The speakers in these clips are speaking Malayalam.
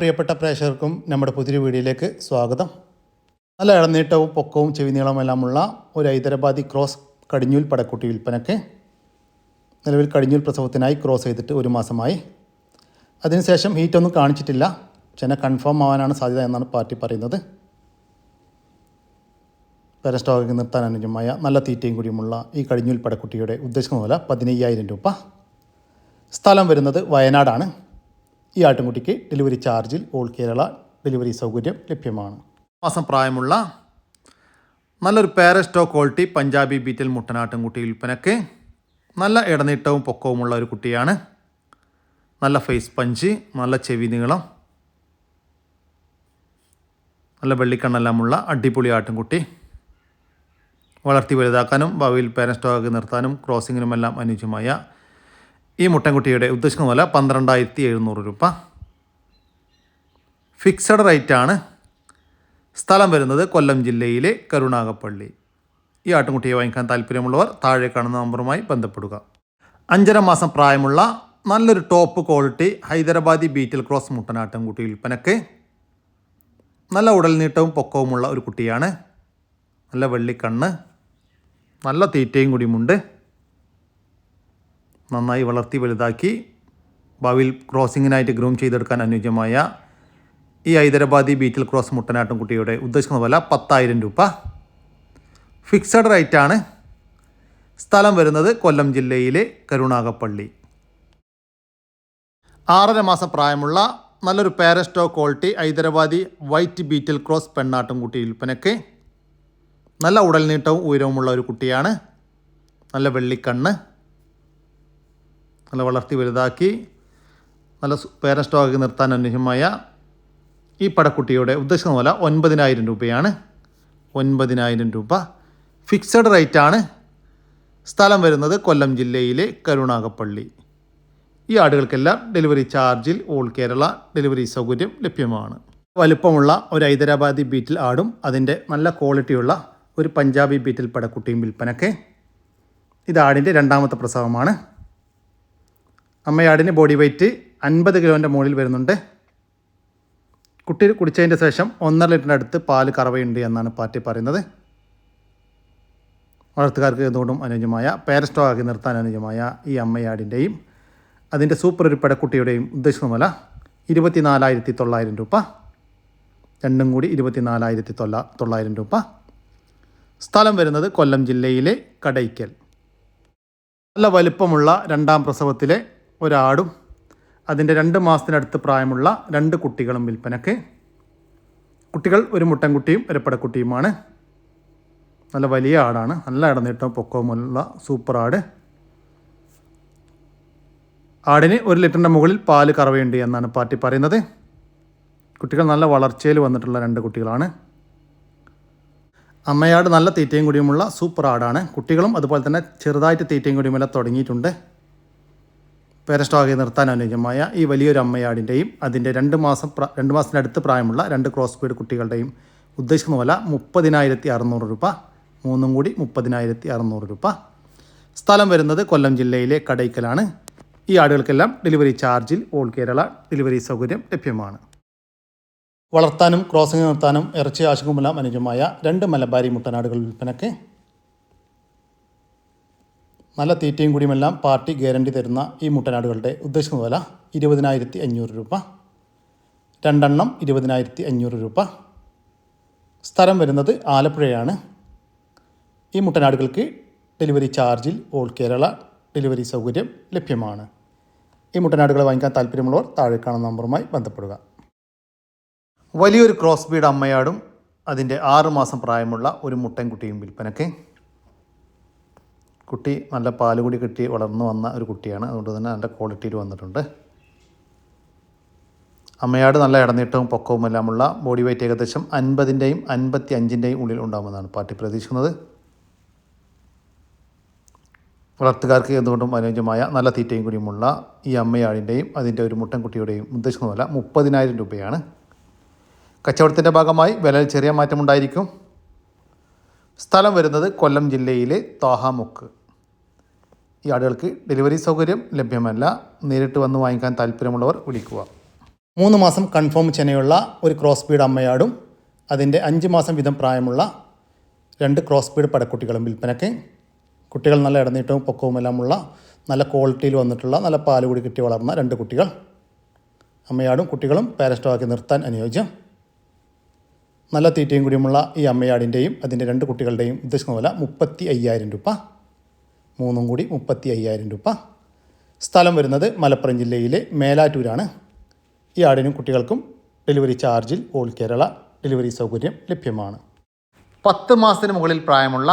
പ്രിയപ്പെട്ട പ്രേക്ഷകർക്കും നമ്മുടെ പുതിയ വീഡിയോയിലേക്ക് സ്വാഗതം. നല്ല ഇളനീട്ടവും പൊക്കവും ചെവി നീളമെല്ലാമുള്ള ഒരു ഹൈദരാബാദി ക്രോസ് കടിഞ്ഞൂൽ പടക്കുട്ടി വിൽപ്പനയ്ക്ക് നിലവിൽ കടിഞ്ഞൂൽ പ്രസവത്തിനായി ക്രോസ് ചെയ്തിട്ട് ഒരു മാസമായി. അതിനുശേഷം ഹീറ്റൊന്നും കാണിച്ചിട്ടില്ല. ചെന കൺഫേം ആവാനാണ് സാധ്യത എന്നാണ് പാർട്ടി പറയുന്നത്. പെരസ്റ്റോക്ക് നിർത്താൻ അനുജമായ നല്ല തീറ്റയും കൂടിയുമുള്ള ഈ കടിഞ്ഞൂൽ പടക്കുട്ടിയുടെ ഉദ്ദേശിക്കുന്ന മൂല പതിനയ്യായിരം രൂപ. സ്ഥലം വരുന്നത് വയനാടാണ്. ഈ ആട്ടിൻകുട്ടിക്ക് ഡെലിവറി ചാർജിൽ ഓൾ കേരള ഡെലിവറി സൗകര്യം ലഭ്യമാണ്. മാസം പ്രായമുള്ള നല്ലൊരു പാരസ്റ്റോ ക്വാളിറ്റി പഞ്ചാബി ബീറ്റൽ മുട്ടനാട്ടിൻകുട്ടി വിൽപ്പനയ്ക്ക് നല്ല ഇടനീട്ടവും പൊക്കവുമുള്ള ഒരു കുട്ടിയാണ്. നല്ല ഫേസ് പഞ്ച് നല്ല ചെവി നീളം നല്ല വെള്ളിക്കണ്ണെല്ലാമുള്ള അടിപൊളി ആട്ടിൻകുട്ടി വളർത്തി വലുതാക്കാനും ഭാവിയിൽ പാരസ്റ്റോക്ക് നിർത്താനും ക്രോസിങ്ങിനുമെല്ലാം അനുയോജ്യമായ ഈ മുട്ടൻകുട്ടിയുടെ ഉദ്ദേശിക്കുന്ന വില പന്ത്രണ്ടായിരത്തി എഴുന്നൂറ് രൂപ. ഫിക്സഡ് റേറ്റ് ആണ്. സ്ഥലം വരുന്നത് കൊല്ലം ജില്ലയിലെ കരുണാകപ്പള്ളി ഈ ആട്ടുംകുട്ടിയെ വാങ്ങിക്കാൻ താല്പര്യമുള്ളവർ താഴെ കാണുന്ന നമ്പറുമായി ബന്ധപ്പെടുക. അഞ്ചര മാസം പ്രായമുള്ള നല്ലൊരു top quality Hyderabadi Beetal cross മുട്ടനാട്ടുംകുട്ടി വിൽപ്പനക്ക് നല്ല ഉടൽ നീട്ടവും പൊക്കവുമുള്ള ഒരു കുട്ടിയാണ്. നല്ല വെള്ളിക്കണ്ണ് നല്ല തീറ്റയും കൂടിയുമുണ്ട്. നന്നായി വളർത്തി വലുതാക്കി ഭാവിയിൽ ക്രോസിങ്ങിനായിട്ട് ഗ്രൂം ചെയ്തെടുക്കാൻ അനുയോജ്യമായ ഈ ഹൈദരാബാദി ബീറ്റിൽ ക്രോസ് മുട്ടനാട്ടും കുട്ടിയുടെ ഉദ്ദേശിക്കുന്ന വില പത്തായിരം രൂപ. ഫിക്സഡ് റേറ്റാണ് സ്ഥലം വരുന്നത് കൊല്ലം ജില്ലയിലെ കരുണാകപ്പള്ളി ആറര മാസം പ്രായമുള്ള നല്ലൊരു പാരസ്റ്റോ quality Hyderabadi white Beetal cross പെണ്ണാട്ടും കുട്ടി വിൽപ്പനയ്ക്ക്. നല്ല ഉടൽ നീട്ടവും ഉയരവുമുള്ള ഒരു കുട്ടിയാണ്. നല്ല വെള്ളിക്കണ്ണ്. നല്ല വളർത്തി വലുതാക്കി നല്ല പേരൻ സ്റ്റോക്ക് നിർത്താൻ അനുയോജ്യമായ ഈ പടക്കുട്ടിയുടെ ഉദ്ദേശിക്കുന്ന പോലെ ഒൻപതിനായിരം രൂപയാണ്. ഒൻപതിനായിരം രൂപ ഫിക്സഡ് റേറ്റാണ് സ്ഥലം വരുന്നത് കൊല്ലം ജില്ലയിലെ കരുണാകപ്പള്ളി ഈ ആടുകൾക്കെല്ലാം ഡെലിവറി ചാർജിൽ ഓൾ കേരള ഡെലിവറി സൗകര്യം ലഭ്യമാണ്. വലുപ്പമുള്ള ഒരു ഹൈദരാബാദി ബീറ്റിൽ ആടും അതിന്റെ നല്ല ക്വാളിറ്റിയുള്ള ഒരു പഞ്ചാബി ബീറ്റിൽ പടക്കുട്ടിയും വിൽപ്പനക്കെ. ഇത് ആടിന്റെ രണ്ടാമത്തെ പ്രസവമാണ്. അമ്മയാടിന് ബോഡി വെയ്റ്റ് അൻപത് കിലോന്റെ മുകളിൽ വരുന്നുണ്ട്. കുട്ടി കുടിച്ചതിന്റെ ശേഷം ഒന്നര ലിറ്ററിന്റെ അടുത്ത് പാൽ കറവയുണ്ട് എന്നാണ് പാർട്ടി പറയുന്നത്. വളർത്തുകാർക്ക് എന്തുകൊണ്ടും അനുയോജ്യമായ പേരസ്റ്റോക്കി നിർത്താൻ അനുയോജ്യമായ ഈ അമ്മയാടിന്റെയും അതിന്റെ സൂപ്പർ ഒരു പെടക്കുട്ടിയുടെയും ഉദ്ദേശിക്കുന്ന വില ഇരുപത്തി നാലായിരത്തി തൊള്ളായിരം രൂപ. രണ്ടും കൂടി ഇരുപത്തി നാലായിരത്തി തൊള്ള തൊള്ളായിരം രൂപ. സ്ഥലം വരുന്നത് കൊല്ലം ജില്ലയിലെ കടയ്ക്കൽ. നല്ല വലുപ്പമുള്ള രണ്ടാം പ്രസവത്തിലെ ഒരാടും അതിന്റെ രണ്ട് മാസത്തിനടുത്ത് പ്രായമുള്ള രണ്ട് കുട്ടികളും വിൽപ്പനക്ക്. കുട്ടികൾ ഒരു മുട്ടൻകുട്ടിയും ഒരു പടക്കുട്ടിയുമാണ് നല്ല വലിയ ആടാണ്. നല്ല ഇടനീട്ടവും പൊക്കവുമുള്ള സൂപ്പർ ആട്. ആടിന് ഒരു ലിറ്ററിന്റെ മുകളിൽ പാൽ കറവയുണ്ട് എന്നാണ് പാർട്ടി പറയുന്നത്. കുട്ടികൾ നല്ല വളർച്ചയിൽ വന്നിട്ടുള്ള രണ്ട് കുട്ടികളാണ്. അമ്മയാട് നല്ല തീറ്റയും കൂടിയുമുള്ള സൂപ്പർ ആടാണ്. കുട്ടികളും അതുപോലെ തന്നെ ചെറുതായിട്ട് തീറ്റയും കൂടിയുമെല്ലാം തുടങ്ങിയിട്ടുണ്ട്. പേരസ്റ്റോക്കി നിർത്താൻ അനുയോജ്യമായ ഈ വലിയൊരു അമ്മയാടിന്റെയും അതിന്റെ രണ്ട് മാസം രണ്ട് മാസത്തിനടുത്ത് പ്രായമുള്ള രണ്ട് ക്രോസ് ബീഡ് കുട്ടികളുടെയും ഉദ്ദേശിക്കുന്ന പോലെ മുപ്പതിനായിരത്തി അറുന്നൂറ് രൂപ മൂന്നും കൂടി മുപ്പതിനായിരത്തി അറുന്നൂറ് രൂപ. സ്ഥലം വരുന്നത് കൊല്ലം ജില്ലയിലെ കടയ്ക്കലാണ്. ഈ ആടുകൾക്കെല്ലാം ഡെലിവറി ചാർജിൽ ഓൾ കേരള ഡെലിവറി സൗകര്യം ലഭ്യമാണ്. വളർത്താനും ക്രോസിംഗ് നിർത്താനും ഇറച്ചി ആശുക്കുമെല്ലാം അനുജമായ രണ്ട് മലബാരി മുട്ടനാടുകൾ വിൽപ്പനയ്ക്ക് നല്ല തീറ്റയും കൂടിയുമെല്ലാം പാർട്ടി ഗ്യാരണ്ടി തരുന്ന ഈ മുട്ടനാടുകളുടെ ഉദ്ദേശിക്കുന്ന വില ഇരുപതിനായിരത്തി അഞ്ഞൂറ് രൂപ. രണ്ടെണ്ണം ഇരുപതിനായിരത്തി അഞ്ഞൂറ് രൂപ. സ്ഥലം വരുന്നത് ആലപ്പുഴയാണ്. ഈ മുട്ടനാടുകൾക്ക് ഡെലിവറി ചാർജിൽ ഓൾ കേരള ഡെലിവറി സൗകര്യം ലഭ്യമാണ്. ഈ മുട്ടനാടുകളെ വാങ്ങിക്കാൻ താല്പര്യമുള്ളവർ താഴെ കാണുന്ന നമ്പറുമായി ബന്ധപ്പെടുക. വലിയൊരു ക്രോസ് ബീഡ് അമ്മയാടും അതിന്റെ ആറുമാസം പ്രായമുള്ള ഒരു മുട്ടൻകുട്ടിയും വിൽപ്പനയ്ക്ക്. കുട്ടി നല്ല പാലുകൂടി കിട്ടി വളർന്നു വന്ന ഒരു കുട്ടിയാണ്. അതുകൊണ്ട് തന്നെ നല്ല ക്വാളിറ്റിയിൽ വന്നിട്ടുണ്ട്. അമ്മയാട് നല്ല ഇടനീട്ടവും പൊക്കവും എല്ലാമുള്ള ബോഡി വെയ്റ്റ് ഏകദേശം അൻപതിന്റെയും അൻപത്തി അഞ്ചിന്റെയും ഉള്ളിൽ ഉണ്ടാകുമെന്നാണ് പാർട്ടി പ്രതീക്ഷിക്കുന്നത്. വളർത്തുകാർക്ക് എന്തുകൊണ്ടും അനുയോജ്യമായ നല്ല തീറ്റയും കൂടിയുമുള്ള ഈ അമ്മയാടിന്റെയും അതിന്റെ ഒരു മുട്ടൻകുട്ടിയുടെയും ഉദ്ദേശിക്കുന്ന വില മുപ്പതിനായിരം രൂപയാണ്. കച്ചവടത്തിന്റെ ഭാഗമായി വിലയിൽ ചെറിയ മാറ്റമുണ്ടായിരിക്കും. സ്ഥലം വരുന്നത് കൊല്ലം ജില്ലയിലെ താഹാമുക്ക്. ഈ ആടുകൾക്ക് ഡെലിവറി സൗകര്യം ലഭ്യമല്ല. നേരിട്ട് വന്ന് വാങ്ങിക്കാൻ താല്പര്യമുള്ളവർ വിളിക്കുക. മൂന്ന് മാസം കൺഫേം ചെനയുള്ള ഒരു ക്രോസ് ബീഡ് അമ്മയാടും അതിന്റെ അഞ്ച് മാസം വീതം പ്രായമുള്ള രണ്ട് ക്രോസ് ബീഡ് പടക്കുട്ടികളും വിൽപ്പനയ്ക്ക്. കുട്ടികൾ നല്ല ഇടനീട്ടവും പൊക്കവുമെല്ലാമുള്ള നല്ല ക്വാളിറ്റിയിൽ വന്നിട്ടുള്ള നല്ല പാൽ കൂടി കിട്ടി വളർന്ന രണ്ട് കുട്ടികൾ. അമ്മയാടും കുട്ടികളും പാരസ്റ്റോക്കി നിർത്താൻ അനുയോജ്യം. നല്ല തീറ്റയും കൂടിയുമുള്ള ഈ അമ്മയാടിന്റെയും അതിന്റെ രണ്ട് കുട്ടികളുടെയും ഉദ്ദേശിക്കുന്ന വില മുപ്പത്തി അയ്യായിരം രൂപ. മൂന്നും കൂടി മുപ്പത്തി അയ്യായിരം രൂപ. സ്ഥലം വരുന്നത് മലപ്പുറം ജില്ലയിലെ മേലാറ്റൂരാണ്. ഈ ആടിനും കുട്ടികൾക്കും ഡെലിവറി ചാർജിൽ ഓൾ കേരള ഡെലിവറി സൗകര്യം ലഭ്യമാണ്. പത്ത് മാസത്തിന് മുകളിൽ പ്രായമുള്ള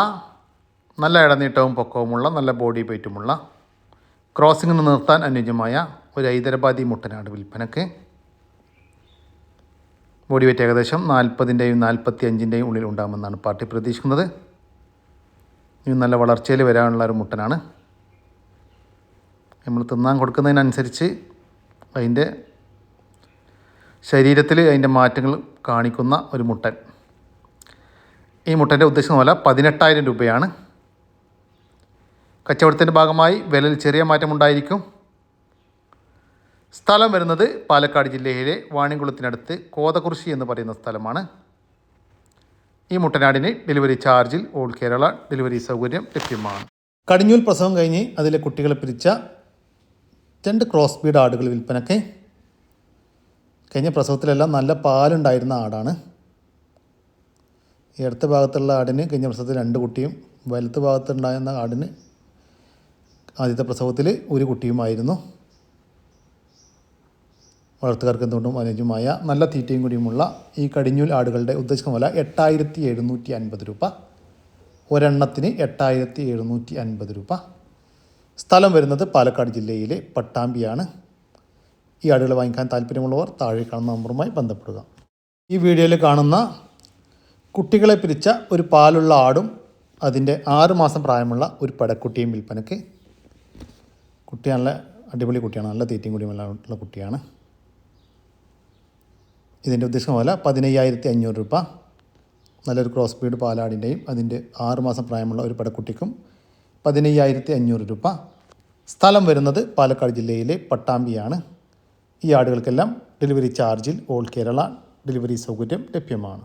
നല്ല ഇടനീട്ടവും പൊക്കവുമുള്ള നല്ല ബോഡി വെയ്റ്റുമുള്ള ക്രോസിംഗ് നിർത്താൻ അനുയോജ്യമായ ഒരു ഹൈദരാബാദി മുട്ടനാട് വിൽപ്പനക്ക്. ബോഡി വെയ്റ്റ് ഏകദേശം നാൽപ്പതിന്റെയും നാൽപ്പത്തി അഞ്ചിന്റെയും ഉള്ളിൽ ഉണ്ടാകുമെന്നാണ് പാർട്ടി പ്രതീക്ഷിക്കുന്നത്. ഇത് നല്ല വളർച്ചയിൽ വരാനുള്ള ഒരു മുട്ടനാണ്. നമ്മൾ തിന്നാൻ കൊടുക്കുന്നതിനനുസരിച്ച് അതിന്റെ ശരീരത്തിൽ അതിന്റെ മാറ്റങ്ങൾ കാണിക്കുന്ന ഒരു മുട്ടൻ. ഈ മുട്ടന്റെ ഉദ്ദേശം പോലെ പതിനെട്ടായിരം രൂപയാണ്. കച്ചവടത്തിന്റെ ഭാഗമായി വിലയിൽ ചെറിയ മാറ്റമുണ്ടായിരിക്കും സ്ഥലം വരുന്നത് പാലക്കാട് ജില്ലയിലെ വാണിംകുളത്തിനടുത്ത് കോതകുറിശി എന്ന് പറയുന്ന സ്ഥലമാണ്. ഈ മുട്ടനാടിന് ഡെലിവറി ചാർജിൽ ഓൾ കേരള ഡെലിവറി സൗകര്യം ലഭ്യമാണ്. കടിഞ്ഞൂൽ പ്രസവം കഴിഞ്ഞ് അതിലെ കുട്ടികളെ പിരിച്ച രണ്ട് ക്രോസ് ബീഡ് ആടുകൾ വിൽപ്പനക്ക് കഴിഞ്ഞ പ്രസവത്തിലെല്ലാം നല്ല പാലുണ്ടായിരുന്ന ആടാണ്. ഈ ഭാഗത്തുള്ള ആടിന് കഴിഞ്ഞ പ്രസവത്തിൽ രണ്ട് കുട്ടിയും വലത്ത് ഭാഗത്തുണ്ടായിരുന്ന ആടിന് ആദ്യത്തെ പ്രസവത്തിൽ ഒരു കുട്ടിയുമായിരുന്നു. വളർത്തുകാർക്ക് എന്തുകൊണ്ടും അനുയോജ്യമായ നല്ല തീറ്റയും കൂടിയുമുള്ള ഈ കടിഞ്ഞൂൽ ആടുകളുടെ ഉദ്ദേശിക്കുന്ന വില എട്ടായിരത്തി എഴുന്നൂറ്റി അൻപത് രൂപ. ഒരെണ്ണത്തിന് എട്ടായിരത്തി എഴുന്നൂറ്റി അൻപത് രൂപ. സ്ഥലം വരുന്നത് പാലക്കാട് ജില്ലയിലെ പട്ടാമ്പിയാണ്. ഈ ആടുകൾ വാങ്ങിക്കാൻ താല്പര്യമുള്ളവർ താഴെ കാണുന്ന നമ്പറുമായി ബന്ധപ്പെടുക. ഈ വീഡിയോയിൽ കാണുന്ന കുട്ടികളെ പിരിച്ച ഒരു പാലുള്ള ആടും അതിന്റെ ആറുമാസം പ്രായമുള്ള ഒരു പടക്കുട്ടിയും വിൽപ്പനയ്ക്ക്. കുട്ടി നല്ല അടിപൊളി കുട്ടിയാണ് നല്ല തീറ്റയും കൂടിയും ഉള്ള കുട്ടിയാണ്. ഇതിന്റെ ഉദ്ദേശം പോലെ പതിനയ്യായിരത്തി അഞ്ഞൂറ് രൂപ. നല്ലൊരു ക്രോസ് ബ്രീഡ് പാലാടിന്റെയും അതിന്റെ ആറുമാസം പ്രായമുള്ള ഒരു പടക്കുട്ടിക്കും പതിനയ്യായിരത്തി അഞ്ഞൂറ് രൂപ. സ്ഥലം വരുന്നത് പാലക്കാട് ജില്ലയിലെ പട്ടാമ്പിയാണ്. ഈ ആടുകൾക്കെല്ലാം ഡെലിവറി ചാർജിൽ ഓൾ കേരള ഡെലിവറി സൗകര്യം ലഭ്യമാണ്.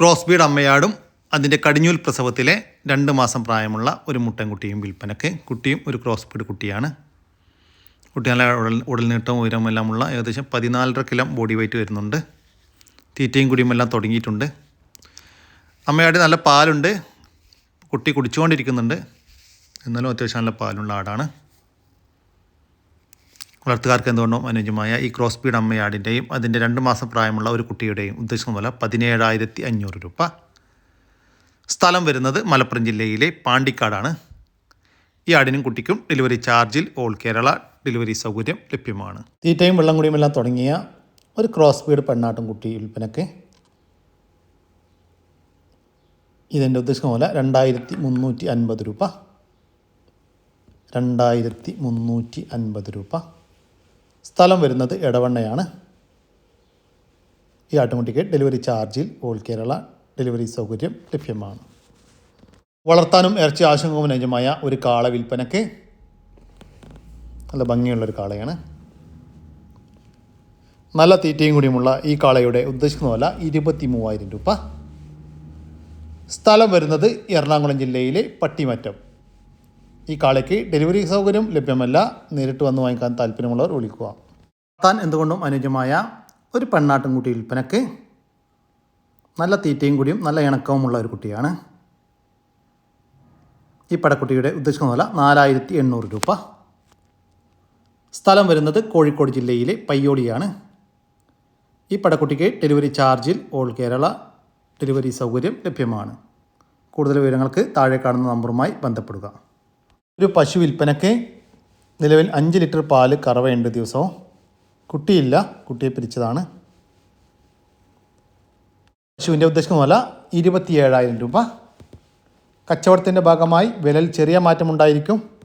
ക്രോസ് ബീഡ് അമ്മയാടും അതിന്റെ കടിഞ്ഞൂൽ പ്രസവത്തിലെ രണ്ട് മാസം പ്രായമുള്ള ഒരു മുട്ടൻകുട്ടിയും വിൽപ്പനക്ക് കുട്ടിയും ഒരു ക്രോസ് ബീഡ് കുട്ടിയാണ്. കുട്ടി നല്ല ഉടൽ ഉടൽനീട്ടവും ഉയരവും എല്ലാമുള്ള ഏകദേശം പതിനാലര കിലോ ബോഡി വെയിറ്റ് വരുന്നുണ്ട്. തീറ്റയും കുടിയും എല്ലാം തുടങ്ങിയിട്ടുണ്ട്. അമ്മയാടി നല്ല പാലുണ്ട്. കുട്ടി കുടിച്ചുകൊണ്ടിരിക്കുന്നുണ്ട്. എന്നാലും അത്യാവശ്യം നല്ല പാലുള്ള ആടാണ്. വളർത്തുകാർക്ക് എന്തുകൊണ്ടും അനുയോജ്യമായ ഈ ക്രോസ് ബീഡ് അമ്മയാടിന്റെയും അതിന്റെ രണ്ട് മാസം പ്രായമുള്ള ഒരു കുട്ടിയുടെയും ഉദ്ദേശിക്കുന്ന പോലെ പതിനേഴായിരത്തി അഞ്ഞൂറ് രൂപ. സ്ഥലം വരുന്നത് മലപ്പുറം ജില്ലയിലെ പാണ്ടിക്കാടാണ്. ഈ ആടിനും കുട്ടിക്കും ഡെലിവറി ചാർജിൽ ഓൾ കേരള ഡെലിവറി സൗകര്യം ലഭ്യമാണ്. തീറ്റയും വെള്ളം കുടിയുമെല്ലാം തുടങ്ങിയ ഒരു ക്രോസ് ബീഡ് പെണ്ണാട്ടും കുട്ടി വിൽപ്പനക്ക് ഇതിന്റെ ഉദ്ദേശം പോലെ രണ്ടായിരത്തി മുന്നൂറ്റി അൻപത് രൂപ. രണ്ടായിരത്തി മുന്നൂറ്റി അൻപത് രൂപ. സ്ഥലം വരുന്നത് ഇടവണ്ണയാണ് ഈ ആട്ടുംകുട്ടിക്ക് ഡെലിവറി ചാർജിൽ ഓൾ കേരള ഡെലിവറി സൗകര്യം ലഭ്യമാണ്. വളർത്താനും ഇറച്ചി ആശങ്കവും നജമായ ഒരു കാള വിൽപ്പനയ്ക്ക് നല്ല ഭംഗിയുള്ളൊരു കാളയാണ്. നല്ല തീറ്റയും കൂടിയുമുള്ള ഈ കാളയുടെ ഉദ്ദേശിക്കുന്ന വില ഇരുപത്തി മൂവായിരം രൂപ. സ്ഥലം വരുന്നത് എറണാകുളം ജില്ലയിലെ പട്ടിമറ്റം. ഈ കാളയ്ക്ക് ഡെലിവറി സൗകര്യം ലഭ്യമല്ല. നേരിട്ട് വന്ന് വാങ്ങിക്കാൻ താല്പര്യമുള്ളവർ വിളിക്കുക. താൻ എന്തുകൊണ്ടും അനുയോജ്യമായ ഒരു പെണ്ണാട്ടുംകുട്ടി വിൽപ്പനക്ക് നല്ല തീറ്റയും കൂടിയും നല്ല ഇണക്കവുമുള്ള ഒരു കുട്ടിയാണ്. ഈ പടക്കുട്ടിയുടെ ഉദ്ദേശിക്കുന്ന വില നാലായിരത്തി എണ്ണൂറ് രൂപ. സ്ഥലം വരുന്നത് കോഴിക്കോട് ജില്ലയിലെ പയ്യോളിയാണ്. ഈ പടക്കുട്ടിക്ക് ഡെലിവറി ചാർജിൽ ഓൾ കേരള ഡെലിവറി സൗകര്യം ലഭ്യമാണ്. കൂടുതൽ വിവരങ്ങൾക്ക് താഴെ കാണുന്ന നമ്പറുമായി ബന്ധപ്പെടുക. ഒരു പശു വിൽപ്പനയ്ക്ക് നിലവിൽ അഞ്ച് ലിറ്റർ പാൽ കറവയുണ്ട് ദിവസവും കുട്ടിയില്ല കുട്ടിയെ പിരിച്ചതാണ്. പശുവിന്റെ ഉദ്ദേശിക്കുന്ന വില ഇരുപത്തിയേഴായിരം രൂപ. കച്ചവടത്തിന്റെ ഭാഗമായി വിലയിൽ ചെറിയ മാറ്റമുണ്ടായിരിക്കും.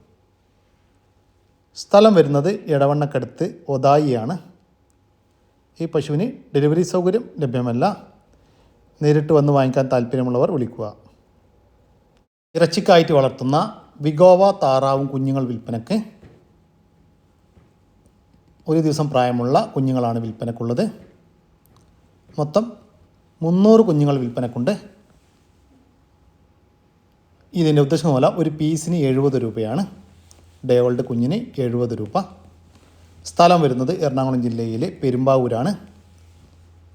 സ്ഥലം വരുന്നത് ഇടവണ്ണക്കടുത്ത് ഒതായിയാണ്. ഈ പശുവിന് ഡെലിവറി സൗകര്യം ലഭ്യമല്ല. നേരിട്ട് വന്ന് വാങ്ങിക്കാൻ താല്പര്യമുള്ളവർ വിളിക്കുക. ഇറച്ചിക്കായിട്ട് വളർത്തുന്ന വിഗോവ താറാവും കുഞ്ഞുങ്ങൾ വിൽപ്പനക്ക്. ഒരു ദിവസം പ്രായമുള്ള കുഞ്ഞുങ്ങളാണ് വിൽപ്പനക്കുള്ളത്. മൊത്തം മുന്നൂറ് കുഞ്ഞുങ്ങൾ വിൽപ്പനക്കുണ്ട്. ഇതിന്റെ ഉദ്ദേശം പോലെ ഒരു പീസിന് എഴുപത് രൂപയാണ്. ഡേ ഓൾഡ് കുഞ്ഞിന് എഴുപത് രൂപ. സ്ഥലം വരുന്നത് എറണാകുളം ജില്ലയിലെ പെരുമ്പാവൂരാണ്.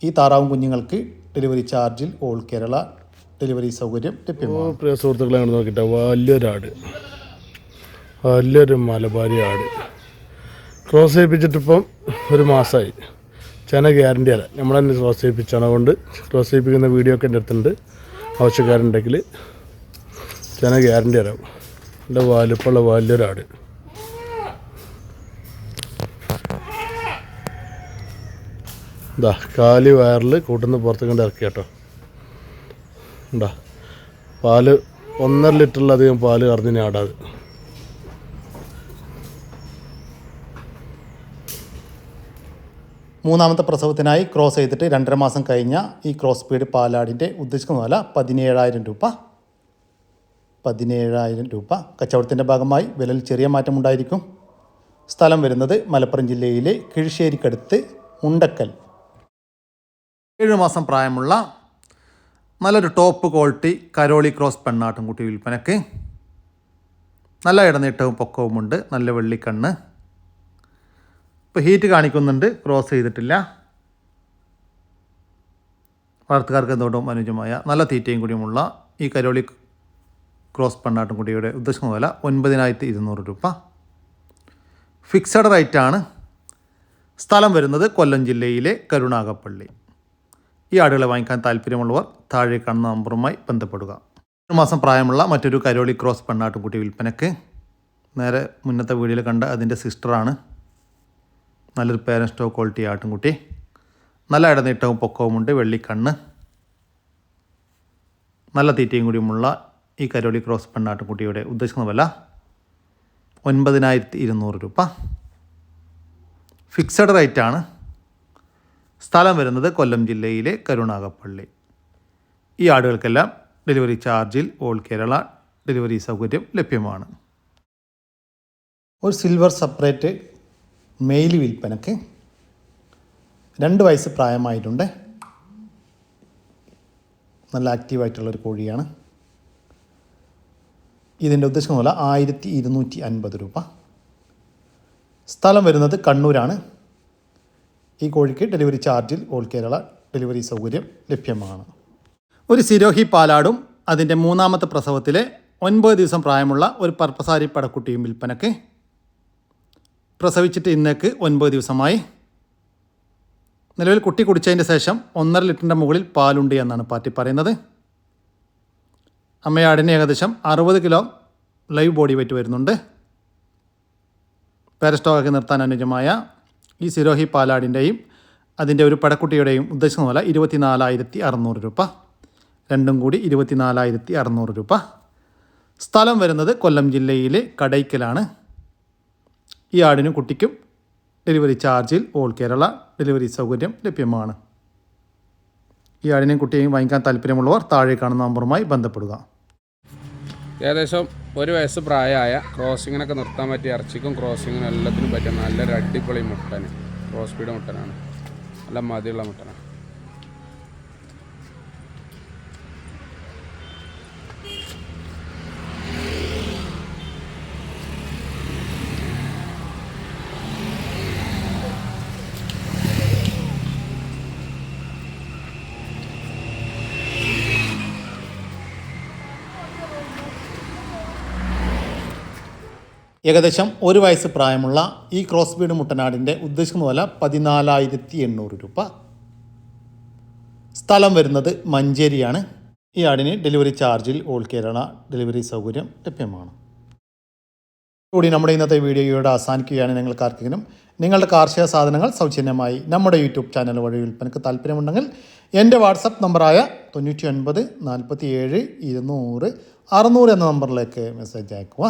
ഈ താറാവും കുഞ്ഞുങ്ങൾക്ക് ഡെലിവറി ചാർജിൽ ഓൾ കേരള ഡെലിവറി സൗകര്യം ലഭ്യമാണ്. പ്രിയ സുഹൃത്തുക്കളെ നോക്കിയിട്ട് വലിയൊരാട്. വലിയൊരു മലബാരി ആട്. ക്രോസ് ചെയ്യിപ്പിച്ചിട്ടിപ്പം ഒരു മാസമായി ചെന ഗ്യാരണ്ടി അല്ല. നമ്മൾ തന്നെ ക്രോസ് ചെയ്യിപ്പിച്ചാണ്. അതുകൊണ്ട് ക്രോസ് ചെയ്യിപ്പിക്കുന്ന വീഡിയോ ഒക്കെ എന്റെ അടുത്തുണ്ട്. ആവശ്യക്കാരുണ്ടെങ്കിൽ ചെന ഗ്യാരണ്ടി തരാം. നല്ല വാലിപ്പുള്ള വലിയൊരാട്. ഇതാ കാലി വയറിൽ കൂട്ടുന്ന പുറത്ത് കണ്ട് ഇറക്കി കേട്ടോ. ഉണ്ടാ പാൽ ഒന്നര ലിറ്ററിലധികം പാൽ കറഞ്ഞിന് ആടാത് മൂന്നാമത്തെ പ്രസവത്തിനായി ക്രോസ് ചെയ്തിട്ട് രണ്ടര മാസം കഴിഞ്ഞ ഈ ക്രോസ് പീഡ് പാലാടിന്റെ ഉദ്ദേശിക്കുന്ന വില പതിനേഴായിരം രൂപ. പതിനേഴായിരം രൂപ. കച്ചവടത്തിന്റെ ഭാഗമായി വിലയിൽ ചെറിയ മാറ്റമുണ്ടായിരിക്കും സ്ഥലം വരുന്നത് മലപ്പുറം ജില്ലയിലെ കിഴിശ്ശേരിക്കടുത്ത് മുണ്ടക്കൽ ഏഴ് മാസം പ്രായമുള്ള നല്ലൊരു ടോപ്പ് ക്വാളിറ്റി കരോളി ക്രോസ് പെണ്ണാട്ടുംകുട്ടി വിൽപ്പനക്ക്. നല്ല ഇടനീട്ടവും പൊക്കവുമുണ്ട് നല്ല വെള്ളിക്കണ്ണ്. ഇപ്പോൾ ഹീറ്റ് കാണിക്കുന്നുണ്ട് ക്രോസ് ചെയ്തിട്ടില്ല. വളർത്തുകാർക്ക് എന്തുകൊണ്ടും അനുയോജ്യമായ നല്ല തീറ്റയും കൂടിയുമുള്ള ഈ കരോളി ക്രോസ് പെണ്ണാട്ടുംകുട്ടിയുടെ ഉദ്ദേശിക്കുന്ന വില ഒൻപതിനായിരത്തി ഇരുന്നൂറ് രൂപ. ഫിക്സഡ് റേറ്റാണ് സ്ഥലം വരുന്നത് കൊല്ലം ജില്ലയിലെ കരുണാകപ്പള്ളി ഈ ആടുകളെ വാങ്ങിക്കാൻ താല്പര്യമുള്ളവർ താഴെ കാണുന്ന നമ്പറുമായി ബന്ധപ്പെടുക. ഒരു മാസം പ്രായമുള്ള മറ്റൊരു കരോളി ക്രോസ് പെണ്ണാട്ടുംകുട്ടി വിൽപ്പനയ്ക്ക് നേരെ മുന്നത്തെ വീഡിയോയിൽ കണ്ട അതിന്റെ സിസ്റ്ററാണ്. നല്ലൊരു പേരൻ സ്റ്റോ ക്വാളിറ്റി ആട്ടുംകുട്ടി. നല്ല ഇടനീട്ടവും പൊക്കവുമുണ്ട് വെള്ളിക്കണ്ണ്. നല്ല തീറ്റയും കൂടിയുമുള്ള ഈ കരോളി ക്രോസ് പെണ്ണാട്ടുംകുട്ടിയുടെ ഉദ്ദേശിക്കുന്ന വില ഒൻപതിനായിരത്തി ഇരുന്നൂറ് രൂപ ഫിക്സഡ് റേറ്റാണ് സ്ഥലം വരുന്നത് കൊല്ലം ജില്ലയിലെ കരുണാകപ്പള്ളി. ഈ ആടുകൾക്കെല്ലാം ഡെലിവറി ചാർജിൽ ഓൾ കേരള ഡെലിവറി സൗകര്യം ലഭ്യമാണ്. ഒരു സിൽവർ സെപ്പറേറ്റ് മെയിൽ വിൽപ്പനക്ക് രണ്ട് വയസ്സ് പ്രായമായിട്ടുണ്ട്. നല്ല ആക്റ്റീവായിട്ടുള്ളൊരു കോഴിയാണ്. ഇതിന്റെ ഉദ്ദേശം പോലെ ആയിരത്തി ഇരുന്നൂറ്റി അൻപത് രൂപ. സ്ഥലം വരുന്നത് കണ്ണൂരാണ്. ഈ കോഴിക്ക് ഡെലിവറി ചാർജിൽ ഓൾ കേരള ഡെലിവറി സൗകര്യം ലഭ്യമാണ്. ഒരു സിരോഹി പാലാടും അതിന്റെ മൂന്നാമത്തെ പ്രസവത്തിലെ ഒൻപത് ദിവസം പ്രായമുള്ള ഒരു പർപ്പസാരി പടക്കുട്ടിയും വിൽപ്പനക്ക് പ്രസവിച്ചിട്ട് ഇന്നേക്ക് ഒൻപത് ദിവസമായി. നിലവിൽ കുട്ടി കുടിച്ചതിന്റെ ശേഷം ഒന്നര ലിറ്ററിന്റെ മുകളിൽ പാലുണ്ട് എന്നാണ് പാർട്ടി പറയുന്നത്. അമ്മയാടിന് ഏകദേശം അറുപത് കിലോ ലൈവ് ബോഡി വെയിറ്റ് വരുന്നുണ്ട്. പാരസ്റ്റോക്കാക്കി നിർത്താൻ അനുജമായ ഈ സിരോഹി പാലാടിന്റെയും അതിന്റെ ഒരു പടക്കുട്ടിയുടെയും ഉദ്ദേശിക്കുന്ന പോലെ ഇരുപത്തിനാലായിരത്തി അറുന്നൂറ് രൂപ. രണ്ടും കൂടി ഇരുപത്തിനാലായിരത്തി അറുന്നൂറ് രൂപ. സ്ഥലം വരുന്നത് കൊല്ലം ജില്ലയിലെ കടയ്ക്കലാണ്. ഈ ആടിനും കുട്ടിക്കും ഡെലിവറി ചാർജിൽ ഓൾ കേരള ഡെലിവറി സൗകര്യം ലഭ്യമാണ്. ഈ ആടിനെയും കുട്ടിയെയും വാങ്ങിക്കാൻ താല്പര്യമുള്ളവർ താഴെ കാണുന്ന നമ്പറുമായി ബന്ധപ്പെടുക. ഏകദേശം ഒരു വയസ്സ് പ്രായമായ ക്രോസിങ്ങിനൊക്കെ നിർത്താൻ പറ്റിയ ഇറച്ചിക്കും ക്രോസിങ്ങിനും എല്ലാത്തിനും പറ്റിയ നല്ലൊരു അടിപൊളി മുട്ടന്. ക്രോസ് സ്പീഡ് മുട്ടനാണ്. നല്ല മതിയുള്ള മുട്ടനാണ്. ഏകദേശം ഒരു വയസ്സ് പ്രായമുള്ള ഈ ക്രോസ് ബീഡ് മുട്ടനാടിന്റെ ഉദ്ദേശിക്കുന്ന വില പതിനാലായിരത്തി എണ്ണൂറ് രൂപ. സ്ഥലം വരുന്നത് മഞ്ചേരിയാണ്. ഈ ആടിന് ഡെലിവറി ചാർജിൽ ഓൾ കേരള ഡെലിവറി സൗകര്യം ലഭ്യമാണ്. കൂടി നമ്മുടെ ഇന്നത്തെ വീഡിയോയോട് അവസാനിക്കുകയാണ് നിങ്ങൾക്ക് ആർക്കെങ്കിലും നിങ്ങളുടെ കാർഷിക സാധനങ്ങൾ സൗജന്യമായി നമ്മുടെ യൂട്യൂബ് ചാനൽ വഴി വിൽപ്പനക്ക് താല്പര്യമുണ്ടെങ്കിൽ എന്റെ വാട്സപ്പ് നമ്പറായ തൊണ്ണൂറ്റി ഒൻപത് നാൽപ്പത്തി ഏഴ് ഇരുന്നൂറ് അറുന്നൂറ് എന്ന നമ്പറിലേക്ക് മെസ്സേജ് അയക്കുക